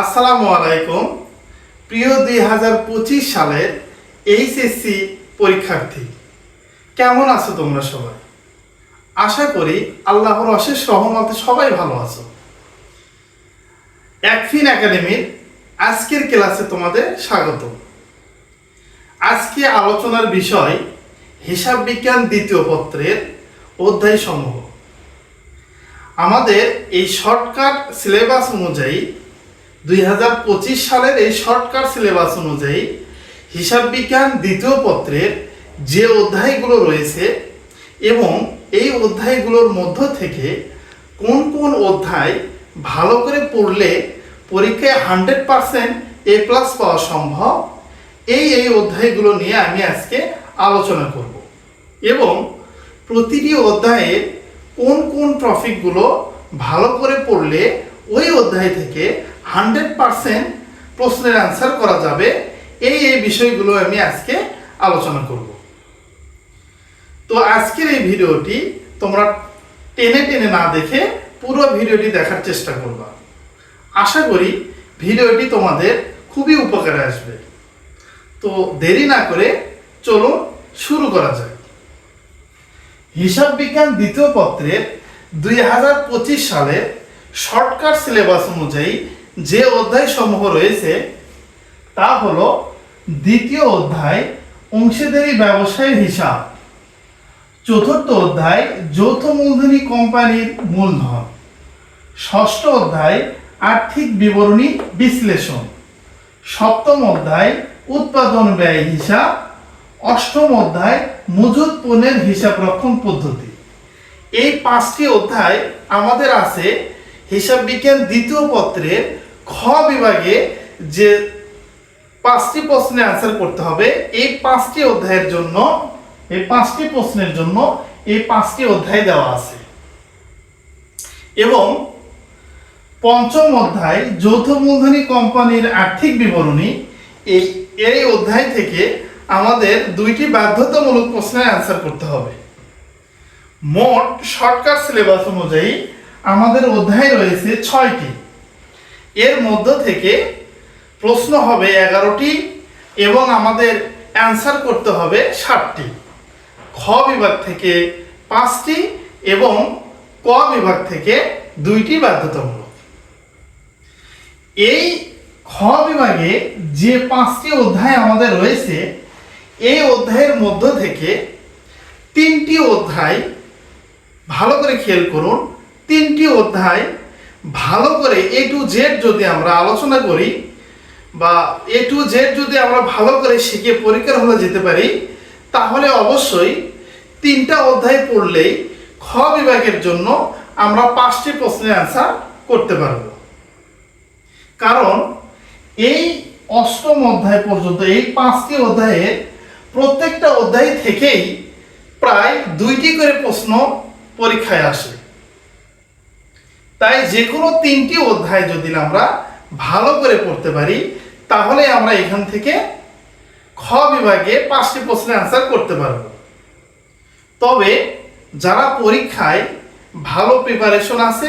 আসসালামু আলাইকুম। প্রিয় দুই হাজার পঁচিশ সালের এইচএসসি পরীক্ষার্থী, কেমন আছো তোমরা সবাই? আশা করি আল্লাহর অশেষ সহমতে সবাই ভালো আছো। একফিন একাডেমির আজকের ক্লাসে তোমাদের স্বাগত। আজকে আলোচনার বিষয় হিসাব বিজ্ঞান দ্বিতীয় পত্রের অধ্যায় সমূহ। আমাদের এই শর্টকাট সিলেবাস অনুযায়ী দুই হাজার পঁচিশ সালের এই শর্টকাট সিলেবাস অনুযায়ী হিসাব বিজ্ঞান দ্বিতীয় পত্রের যে অধ্যায়গুলো রয়েছে এবং এই অধ্যায়গুলোর মধ্য থেকে কোন কোন অধ্যায় ভালো করে পড়লে পরীক্ষায় হান্ড্রেড পারসেন্ট এ প্লাস পাওয়া সম্ভব, এই এই অধ্যায়গুলো নিয়ে আমি আজকে আলোচনা করব। এবং প্রতিটি অধ্যায়ে কোন কোন টপিকগুলো ভালো করে পড়লে ওই অধ্যায় থেকে হান্ড্রেড পারসেন্ট প্রশ্নের অ্যান্সার করা যাবে। এই এই বিষয়গুলো আমি আজকে আলোচনা করব। তো আজকের এই ভিডিওটি তোমরা টেনে টেনে না দেখে পুরো ভিডিওটি দেখার চেষ্টা করবা। আশা করি ভিডিওটি তোমাদের খুবই উপকারে আসবে। তো দেরি না করে চলো শুরু করা যাক। হিসাব বিজ্ঞান দ্বিতীয় পত্রের দুই হাজার পঁচিশ সালের শর্টকাট সিলেবাস অনুযায়ী যে অধ্যায় সমূহ রয়েছে, তা হলো দ্বিতীয় অধ্যায়, অংশীদারি ব্যবসায়ের হিসাব। চতুর্থ অধ্যায়, যৌথ মূলধনী কোম্পানির মূলধন। ষষ্ঠ অধ্যায়, আর্থিক বিবরণী বিশ্লেষণ। সপ্তম অধ্যায়, উৎপাদন ব্যয় হিসাব। অষ্টম অধ্যায় মজুদ পণ্যের হিসাব রক্ষণ পদ্ধতি। এই পাঁচটি অধ্যায় আমাদের আছে হিসাব বিজ্ঞান দ্বিতীয় পত্রের খ বিভাগে যে পাঁচটি প্রশ্নের আনসার করতে হবে, এই পাঁচটি অধ্যায়ের জন্য, এই পাঁচটি প্রশ্নের জন্য এই পাঁচটি অধ্যায় দেওয়া আছে। এবং পঞ্চম অধ্যায়, যৌথ মূলধনী কোম্পানির আর্থিক বিবরণী, এই এই অধ্যায় থেকে আমাদের দুইটি বাধ্যতামূলক প্রশ্নের অ্যান্সার করতে হবে। মোট শর্টকাট সিলেবাস অনুযায়ী আমাদের অধ্যায় রয়েছে ছয়টি। এর মধ্য থেকে প্রশ্ন হবে এগারোটি এবং আমাদের অ্যান্সার করতে হবে ষাটটি। খ বিভাগ থেকে পাঁচটি এবং ক বিভাগ থেকে দুইটি বাধ্যতামূলক। এই খ বিভাগে যে পাঁচটি অধ্যায় আমাদের রয়েছে, এই অধ্যায়ের মধ্য থেকে তিনটি অধ্যায় ভালো করে খেয়াল করুন। তিনটি অধ্যায় ভালো করে এ টু জেড যদি আমরা আলোচনা করি বা এ টু জেড যদি আমরা ভালো করে শিখে পরীক্ষার হলে যেতে পারি, তাহলে অবশ্যই তিনটা অধ্যায় পড়লেই খ বিভাগের জন্য আমরা পাঁচটি প্রশ্নের অ্যান্সার করতে পারব। কারণ এই অষ্টম অধ্যায় পর্যন্ত, এই পাঁচটি অধ্যায়ের প্রত্যেকটা অধ্যায় থেকেই প্রায় দুইটি করে প্রশ্ন পরীক্ষায় আসে। তাই যে কোনো তিনটি অধ্যায় যদি আমরা ভালো করে পড়তে পারি, তাহলে আমরা এখান থেকে খ বিভাগে পাঁচটি প্রশ্নের অ্যান্সার করতে পারব। তবে যারা পরীক্ষায় ভালো প্রিপারেশন আছে,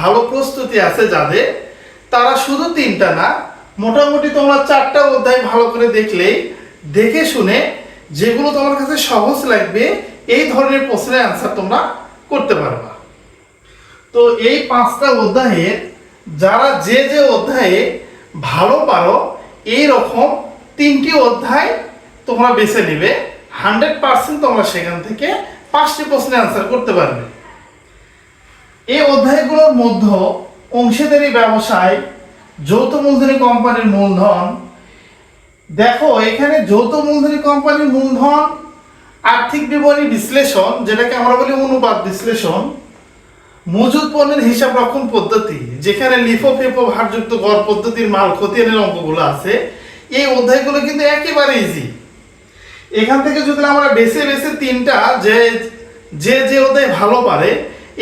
ভালো প্রস্তুতি আছে যাদের, তারা শুধু তিনটা না, মোটামুটি তোমরা চারটা অধ্যায় ভালো করে দেখলেই দেখে শুনে যেগুলো তোমার কাছে সহজ লাগবে, এই ধরনের প্রশ্নের অ্যান্সার তোমরা করতে পারবা। তো এই পাঁচটা অধ্যায়ে যারা যে যে অধ্যায়ে ভালো পারো এই রকম তিনটি অধ্যায় তোমরা বেছে নেবে। হান্ড্রেড পার্সেন্ট তোমরা সেখান থেকে পাঁচটি প্রশ্নের অ্যান্সার করতে পারবে। এই অধ্যায়গুলোর মধ্যে অংশীদারি ব্যবসায়, যৌথ মূলধনী কোম্পানির মূলধন। দেখো, এখানে যৌথ মূলধনী কোম্পানির মূলধন আর্থিক বিবরণী বিশ্লেষণ, যেটাকে আমরা বলি অনুপাত বিশ্লেষণ মজুদ পণ্যের হিসাব রক্ষণ পদ্ধতি, যেখানে লিফো ফেফো ভারযুক্ত গড় পদ্ধতির মাল খতিয়ানের অঙ্কগুলো আছে, এই অধ্যায়গুলো কিন্তু একেবারে ইজি এখান থেকে যদি আমরা বেছে বেছে তিনটা, যে যে যে অধ্যায় ভালো পারে,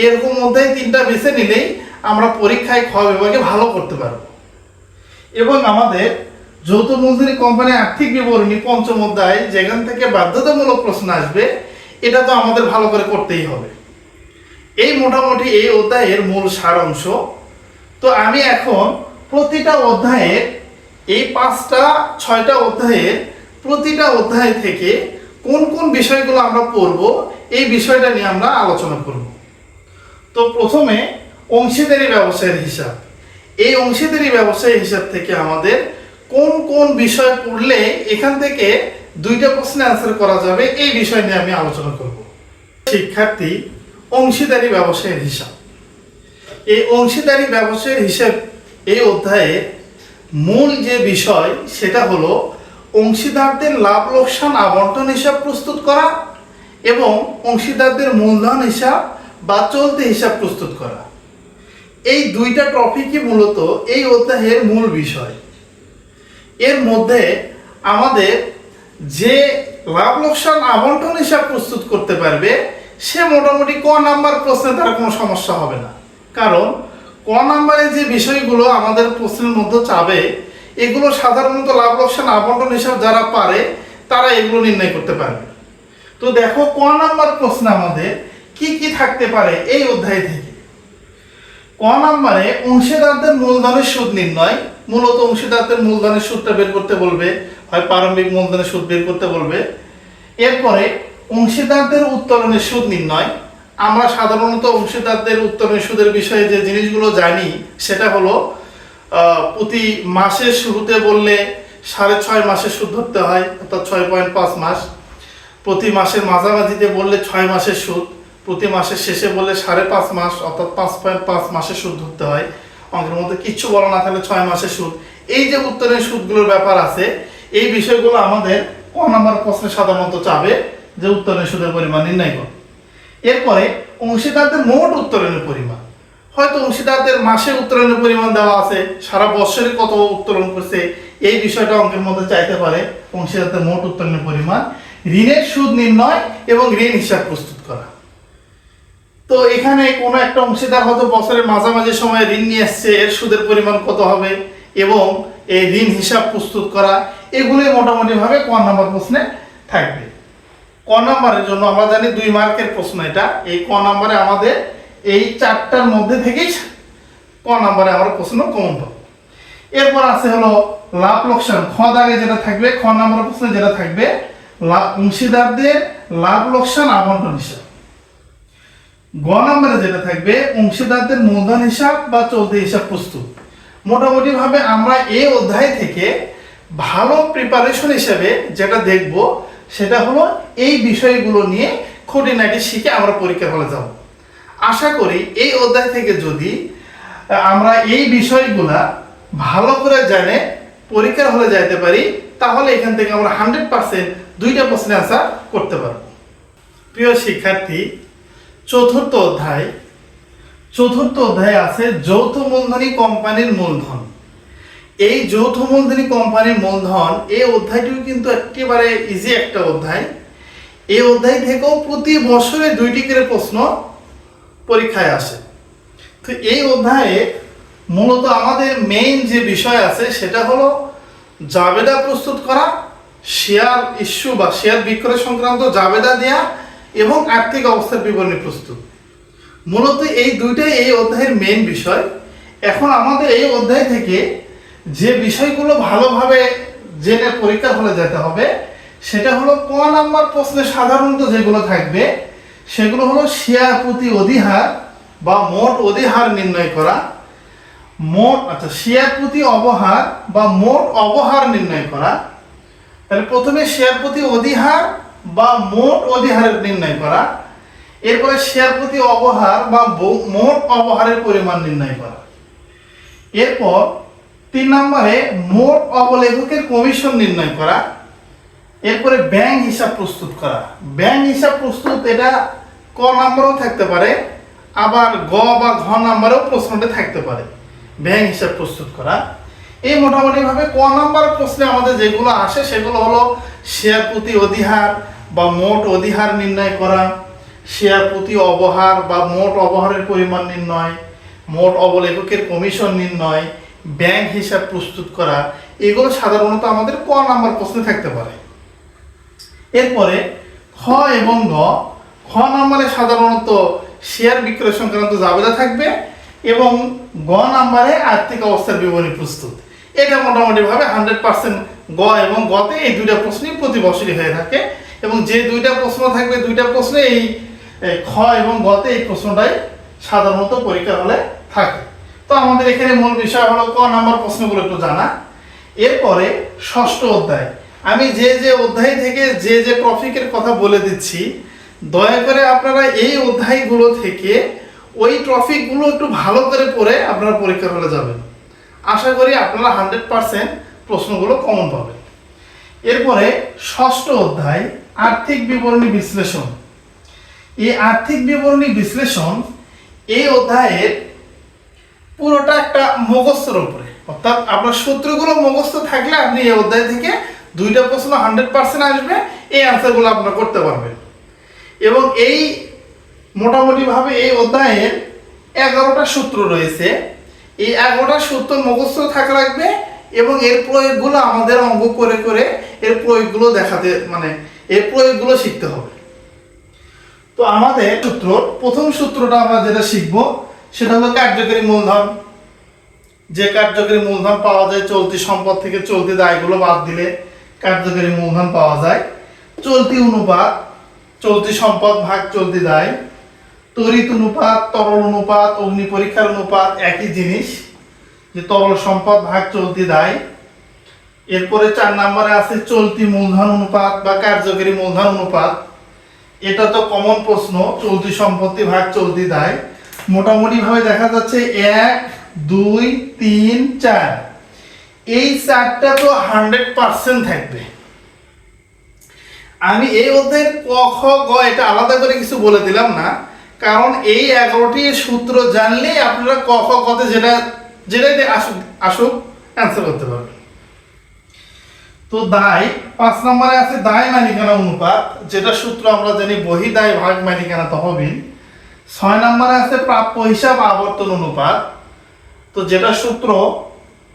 এরকম অধ্যায় তিনটা বেছে নিলেই আমরা পরীক্ষায় খ বিভাগে ভালো করতে পারব। এবং আমাদের যৌথ মজুরি কোম্পানি আর্থিক বিবরণী পঞ্চম অধ্যায়, যেখান থেকে বাধ্যতামূলক প্রশ্ন আসবে, এটা তো আমাদের ভালো করে করতেই হবে। এই মোটামুটি এই অধ্যায়ের মূল সারাংশ। তো আমি এখন প্রতিটা অধ্যায়ের এই পাঁচটা, ছয়টা অধ্যায়ের প্রতিটা অধ্যায় থেকে কোন কোন বিষয়গুলো আমরা পড়ব, এই বিষয়টা নিয়ে আমরা আলোচনা করব। তো প্রথমে অংশীদারি ব্যবসায়ের হিসাব। এই অংশীদারি ব্যবসায়ী হিসাব থেকে আমাদের কোন কোন বিষয় পড়লে এখান থেকে দুইটা প্রশ্নে আনসার করা যাবে, এই বিষয় নিয়ে আমি আলোচনা করব। শিক্ষার্থী অংশীদারি ব্যবসায়ের হিসাব। এই অংশীদারি ব্যবসায়ের হিসাব এই অধ্যায়ে মূল যে বিষয় সেটা হলো অংশীদারদের লাভ, লোকসান আবন্টন হিসাব প্রস্তুত করা এবং অংশীদারদের মূলধন হিসাব বা চলতি হিসাব প্রস্তুত করা। এই দুইটা টপিকই মূলত এই অধ্যায়ের মূল বিষয়। এর মধ্যে আমাদের যে লাভ, লোকসান আবন্টন হিসাব প্রস্তুত করতে পারবে সে মোটামুটি ক নাম্বার প্রশ্নে তার কোনো সমস্যা হবে না। কারণ ক নাম্বারে যে বিষয়গুলো আমাদের প্রশ্নের মধ্যে চাবে, এগুলো সাধারণত লাভ লোকসান আবন্টন হিসাব যারা পারে, তারা এগুলো নির্ণয় করতে পারবে। তো দেখো, ক নাম্বার প্রশ্ন আমাদের কি কি থাকতে পারে এই অধ্যায় থেকে। ক নাম্বারে অংশীদারদের মূলধনের সুদ নির্ণয়, মূলত অংশীদারদের মূলধনের সুদটা বের করতে বলবে, হয় প্রারম্ভিক মূলধনের সুদ বের করতে বলবে। এরপরে অংশীদারদের উত্তোলনের সুদ নির্ণয়। আমরা সাধারণত অংশীদারদের উত্তোলনের সুদের বিষয়ে যে জিনিসগুলো জানি, সেটা হলো প্রতি মাসের শুরুতে বললে সাড়ে ছয় মাসের সুদ ধরতে হয়, অর্থাৎ ছয় পয়েন্ট পাঁচ মাস। প্রতি মাসের মাঝামাঝিতে বললে ছয় মাসের সুদ, প্রতি মাসের শেষে বললে সাড়ে পাঁচ মাস, অর্থাৎ পাঁচ পয়েন্ট পাঁচ মাসের সুদ ধরতে হয়। অঙ্কের মধ্যে কিচ্ছু বলা না থাকলে ছয় মাসের সুদ। এই যে উত্তরের সুদগুলোর ব্যাপার আছে, এই বিষয়গুলো আমাদের ক নাম্বার প্রশ্নে সাধারণত চাবে। যে উত্তরের সুদের পরিমাণ নির্ণয় কর। এরপরে অংশীদারদের মোট উত্তোলনের পরিমাণ। হয়তো অংশীদারদের মাসে উত্তোলনের পরিমাণ দেওয়া আছে, সারা বছরে কত উত্তোলন করছে, এই বিষয়টা অঙ্কের মধ্যে চাইতে পারে অংশীদারদের মোট উত্তোলনের পরিমাণ, ঋণের সুদ নির্ণয় এবং ঋণ হিসাব প্রস্তুত করা। তো এখানে কোনো একটা অংশীদার হয়তো বছরের মাঝামাঝি সময়ে ঋণ নিয়ে আসছে এর সুদের পরিমাণ কত হবে এবং এই ঋণ হিসাব প্রস্তুত করা, এগুলোই মোটামুটিভাবে ক নম্বর প্রশ্নে থাকবে। ক নম্বরের জন্য আমরা জানি দুই মার্কের প্রশ্ন এটা। এই ক নম্বরে আমাদের এই চারটার মধ্যে থেকেই ক নম্বরে আমরা প্রশ্ন কমন পাবো এরপর আছে হলো লাভ লোকসান। খ দাগে যেটা থাকবে, খ নম্বর প্রশ্নে যেটা থাকবে লাভ অংশীদারদের লাভ লোকসান আবন্টন হিসাব। গ নম্বরে যেটা থাকবে, অংশীদারদের মূলধন হিসাব বা চলতি হিসাব প্রস্তুত। মোটামুটি ভাবে আমরা এই অধ্যায় থেকে ভালো প্রিপারেশন হিসেবে যেটা দেখব সেটা হলো এই বিষয়গুলো নিয়ে খুঁটিনাটি শিখে আমরা পরীক্ষা হলে যাব। আশা করি এই অধ্যায় থেকে যদি আমরা এই বিষয়গুলা ভালো করে জানে, পরীক্ষার হলে যাইতে পারি, তাহলে এখান থেকে আমরা হান্ড্রেড পার্সেন্ট দুইটা প্রশ্নের আনসার করতে পারব। প্রিয় শিক্ষার্থী, চতুর্থ অধ্যায় চতুর্থ অধ্যায় আছে যৌথ মূলধনী কোম্পানির মূলধন। এই যৌথ মূলধনী কোম্পানির মূলধন, এই অধ্যায়টিও কিন্তু একেবারে ইজি একটা অধ্যায়। এই অধ্যায় থেকেও প্রতি বছরে দুইটি করে প্রশ্ন পরীক্ষায় আসে। তো এই অধ্যায়ে মূলত আমাদের মেইন যে বিষয় আছে, সেটা হলো জাবেদা প্রস্তুত করা শেয়ার ইস্যু বা শেয়ার বিক্রয় সংক্রান্ত জাবেদা দেয়া এবং আর্থিক অবস্থার বিবরণী প্রস্তুত। মূলত এই দুইটাই এই অধ্যায়ের মেইন বিষয়। এখন আমাদের এই অধ্যায় থেকে যে বিষয়গুলো ভালোভাবে জেনে পরীক্ষা হলে যেতে হবে, সেটা হলো ক নাম্বার প্রশ্নে সাধারণত যেগুলো থাকবে, সেগুলো হলো শেয়ার প্রতি অধিহার বা মোট অধিহার নির্ণয় করা, মোট আচ্ছা শেয়ার প্রতি অবহার বা মোট অবহার নির্ণয় করা, তাহলে প্রথমে শেয়ার প্রতি অধিহার বা মোট অধিহারের নির্ণয় করা, এরপরে শেয়ার প্রতি অবহার বা, মোট অবহারের পরিমাণ নির্ণয় করা। এরপর তিন নম্বরে মোট অবলেখকের কমিশন নির্ণয় করা, এরপরে ব্যাংক হিসাব প্রস্তুত করা। ব্যাংক হিসাব প্রস্তুত, এটা ক নম্বরেও থাকতে পারে, আবার গ বা ঘ নম্বরেও প্রশ্নটা থাকতে পারে। ব্যাংক হিসাব প্রস্তুত করা। এই মোটামুটিভাবে ক নম্বর প্রশ্নে আমাদের যেগুলো আসে, সেগুলো হলো শেয়ার প্রতি অধিহার বা মোট অধিহার নির্ণয় করা শেয়ার প্রতি অবহার বা মোট অবহারের পরিমাণ নির্ণয়, মোট অবলেখকের কমিশন নির্ণয় ব্যাংক হিসাব প্রস্তুত করা, এগুলো সাধারণত আমাদের ক নাম্বার প্রশ্নে থাকতে পারে। এরপরে খ এবং গ খ নাম্বারে সাধারণত শেয়ার বিক্রয় সংক্রান্ত জাবেদা থাকবে এবং গ নাম্বারে আর্থিক অবস্থার বিবরণী প্রস্তুত। এটা মোটামুটি ভাবে হান্ড্রেড পার্সেন্ট গ এবং গতে এই দুইটা প্রশ্নই প্রতি বছরই হয়ে থাকে এবং যে দুইটা প্রশ্ন থাকবে দুইটা প্রশ্নে এই খ এবং গতে এই প্রশ্নটাই সাধারণত পরীক্ষা হলে থাকে। তো আমাদের এখানে মূল বিষয় হলো ক নাম্বার প্রশ্নগুলো একটু জানা। এরপরে ষষ্ঠ অধ্যায়। আমি যে যে অধ্যায় থেকে যে যে টপিকের কথা বলে দিচ্ছি, দয়া করে আপনারা এই অধ্যায়গুলো থেকে ওই টপিকগুলো একটু ভালো করে পড়ে আপনারা পরীক্ষা হলে যাবেন। আশা করি আপনারা হান্ড্রেড পার্সেন্ট প্রশ্নগুলো কমন পাবেন। এরপরে ষষ্ঠ অধ্যায়, আর্থিক বিবরণী বিশ্লেষণ। এই আর্থিক বিবরণী বিশ্লেষণ এই অধ্যায়ের পুরোটা একটা মুখস্থর উপরে। অর্থাৎ আপনার সূত্রগুলো মুখস্থ থাকলে আপনি এই অধ্যায় থেকে দুইটা প্রশ্ন হান্ড্রেড পার্সেন্ট আসবে, এই অ্যান্সারগুলো আপনারা করতে পারবেন। এবং এই মোটামুটিভাবে এই অধ্যায়ের এগারোটা সূত্র রয়েছে। এই এগারোটা সূত্র মুখস্থ থাকা লাগবে এবং এর প্রয়োগগুলো আমাদের অঙ্গ করে করে এর প্রয়োগগুলো দেখাতে মানে এর প্রয়োগগুলো শিখতে হবে। তো আমাদের সূত্র, প্রথম সূত্রটা আমরা যেটা শিখব সেটা হলো কার্যকরী মূলধন। যে কার্যকরী মূলধন পাওয়া যায় চলতি সম্পদ থেকে চলতি দায়গুলো বাদ দিলে কার্যকরী মূলধন পাওয়া যায়। চলতি অনুপাত, চলতি সম্পদ ভাগ চলতি দায়। তড়িৎ অনুপাত, তরল অনুপাত, অগ্নি পরীক্ষার অনুপাত একই জিনিস, যে তরল সম্পদ ভাগ চলতি দায়। এরপরে চার নম্বরে আছে চলতি মূলধন অনুপাত বা কার্যকরী মূলধন অনুপাত। এটা তো কমন প্রশ্ন, চলতি সম্পত্তি ভাগ চলতি দায়। মোটামুটি ভাবে দেখা যাচ্ছে এক, দুই, তিন, চার। এই চারটা তো হান্ড্রেড পার্সেন্ট থাকবে। আমি এই অধ্যায়ের ক, খ, গ, এটা আলাদা করে কিছু বলে দিলাম না। কারণ এই এগারোটি সূত্র জানলেই আপনারা ক, খ গতে যেটা, যেটাই আসুক আসুক অ্যান্সার করতে পারবেন। তো দায়, পাঁচ নম্বরে আছে দায় মালিকানা অনুপাত, যেটা সূত্র আমরা জানি বহি, দায়, ভাগ, মালিকানা, তহবিল। ছয় নম্বরে আছে প্রাপ্য হিসাব আবর্তন অনুপাত। তো যেটা সূত্র,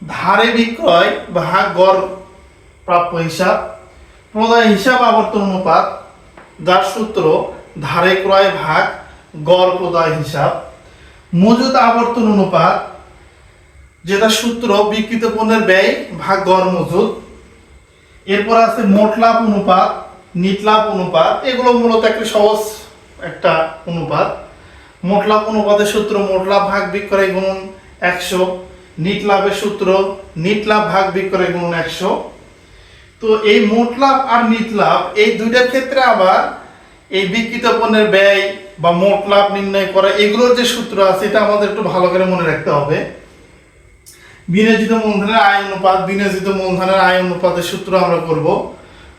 ধারে বিক্রয় ভাগ গড় প্রাপ্য হিসাব, প্রদায় হিসাব আবর্তন অনুপাত, যার সূত্র, ধারে ক্রয় ভাগ গড় প্রদায় হিসাব। মজুদ আবর্তন অনুপাত, যেটা সূত্র বিক্রিত পণ্যের ব্যয় ভাগ গড় মজুদ এরপর আছে মোট লাভ অনুপাত, নিট লাভ অনুপাত, এগুলো মূলত একটা সহজ একটা অনুপাত। মোট লাভ অনুপাতের সূত্র, মোট লাভ ভাগ বিক্রয় গুণ একশো, নিট লাভের সূত্র, নিট লাভ ভাগ বিক্রয় গুণ একশো। তো এই মোট লাভ আর নিট লাভ, এই দুইটার ক্ষেত্রে আবার এই বিক্রিত পণ্যের ব্যয় বা মোট লাভ নির্ণয় করা, এগুলোর যে সূত্র আছে, এটা আমাদের একটু ভালো করে মনে রাখতে হবে। বিনিয়োজিত মূলধনের আয় অনুপাত, বিনিয়োজিত মূলধনের আয় অনুপাতের সূত্র আমরা করব।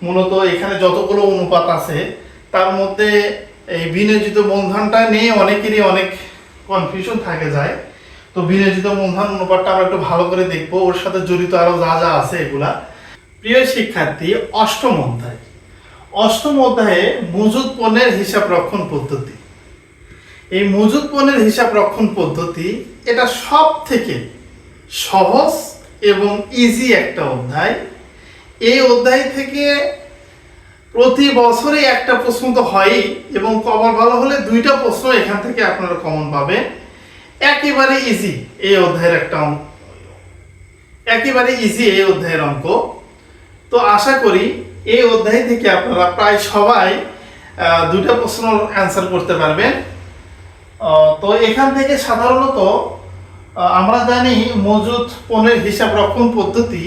মূলত এখানে যতগুলো অনুপাত আছে, তার মধ্যে এই বিনিয়োজিত মূলধনটা নিয়ে অনেকেরই অনেক কনফিউশন থাকে যায়। তো বিনিয়োজিত মূলধন অনুপাতটা আমরা একটু ভালো করে দেখব। ওর সাথে জড়িত আরও যা যা আছে এগুলা। প্রিয় শিক্ষার্থী, অষ্টম অধ্যায়। অষ্টম অধ্যায়ে মজুদ পণ্যের হিসাব রক্ষণ পদ্ধতি। এই মজুদ পণ্যের হিসাব রক্ষণ পদ্ধতি, এটা সব থেকে সহজ এবং ইজি একটা অধ্যায়। এই অধ্যায় থেকে প্রতি বছরই একটা প্রশ্ন তো হয়ই, এবং কমন ভালো হলে দুইটা প্রশ্ন এখান থেকে আপনারা কমন পাবে একেবারে ইজি এই অধ্যায়ের একটা অঙ্ক একেবারে ইজি এই অধ্যায়ের অঙ্ক। তো আশা করি এই অধ্যায় থেকে আপনারা প্রায় সবাই দুইটা প্রশ্ন অ্যান্সার করতে পারবেন। তো এখান থেকে সাধারণত আমরা জানি মজুদ পণ্যের হিসাব রক্ষণ পদ্ধতি।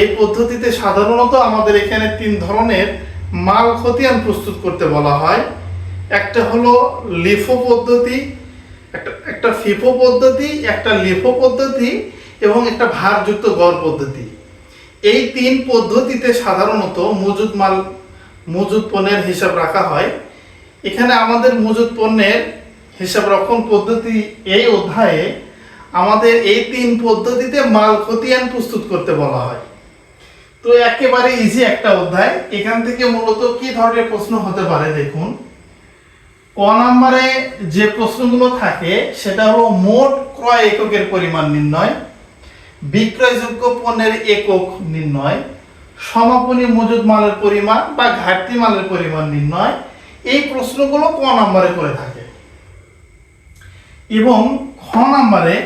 এই পদ্ধতিতে সাধারণত আমাদের এখানে তিন ধরনের মাল খতিয়ান প্রস্তুত করতে বলা হয়। একটা হলো লিফো পদ্ধতি, একটা একটা ফিফো পদ্ধতি, একটা লিফো পদ্ধতি এবং একটা ভারযুক্ত গড় পদ্ধতি। এই তিন পদ্ধতিতে সাধারণত মজুদ মাল, মজুদ পণ্যের হিসাব রাখা হয়। এখানে আমাদের মজুদ পণ্যের হিসাব রক্ষণ পদ্ধতি এই অধ্যায়ে আমাদের এই তিন পদ্ধতিতে মাল খতিয়ান প্রস্তুত করতে বলা হয়। তো একেবারে ইজি একটা অধ্যায়। এখান থেকে মূলত কি ধরনের প্রশ্ন হতে পারে দেখুন। ক নম্বরে যে প্রশ্নগুলো থাকে, সেটা হলো মোট ক্রয় এককের পরিমাণ নির্ণয়, বিক্রয়যোগ্য পণ্যের একক নির্ণয়, সমাপনী মজুদ মালের পরিমাণ বা ঘাটতি মালের পরিমাণ নির্ণয়। এই প্রশ্নগুলো ক নম্বরে করে থাকে। এবং খ নম্বরে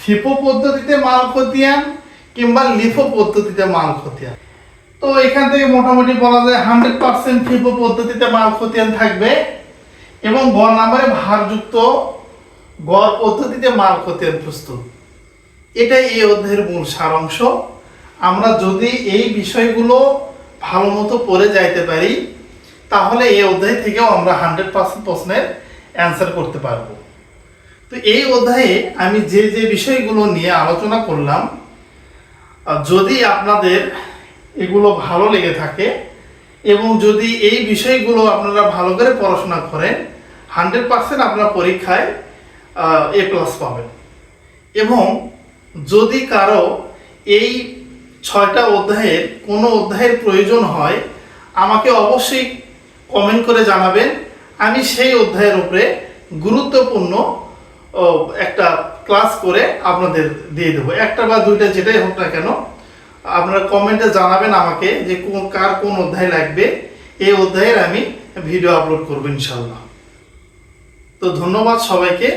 ফিপো পদ্ধতিতে মাল খতিয়ান কিংবা লিফো পদ্ধতিতে মাল খতিয়ান। তো এখান থেকে মোটামুটি বলা যায় হান্ড্রেড পার্সেন্ট ফিপো পদ্ধতিতে মাল খতিয়ান থাকবে এবং গড় নাম্বারে ভারযুক্ত গড় পদ্ধতিতে মাল খতিয়ান প্রস্তুত। এটাই এই অধ্যায়ের মূল সারাংশ। আমরা যদি এই বিষয়গুলো ভালো মতো পড়ে যাইতে পারি, তাহলে এই অধ্যায় থেকেও আমরা হান্ড্রেড পার্সেন্ট প্রশ্নের অ্যান্সার করতে পারব। তো এই অধ্যায়ে আমি যে যে বিষয়গুলো নিয়ে আলোচনা করলাম যদি আপনাদের এগুলো ভালো লেগে থাকে এবং যদি এই বিষয়গুলো আপনারা ভালো করে পড়াশোনা করেন, হান্ড্রেড পার্সেন্ট আপনার পরীক্ষায় এ প্লাস পাবেন। এবং যদি কারও এই ছয়টা অধ্যায়ের কোনো অধ্যায়ের প্রয়োজন হয়, আমাকে অবশ্যই কমেন্ট করে জানাবেন। আমি সেই অধ্যায়ের উপরে গুরুত্বপূর্ণ একটা ক্লাস করে আপনাদের দিয়ে দেবো। একটা বা দুইটা যেটাই হোক না কেন, আপনারা কমেন্টে জানাবেন আমাকে যে কোন, কার কোন অধ্যায় লাগবে। এই অধ্যায়ের আমি ভিডিও আপলোড করব ইনশাল্লাহ তো ধন্যবাদ সবাইকে।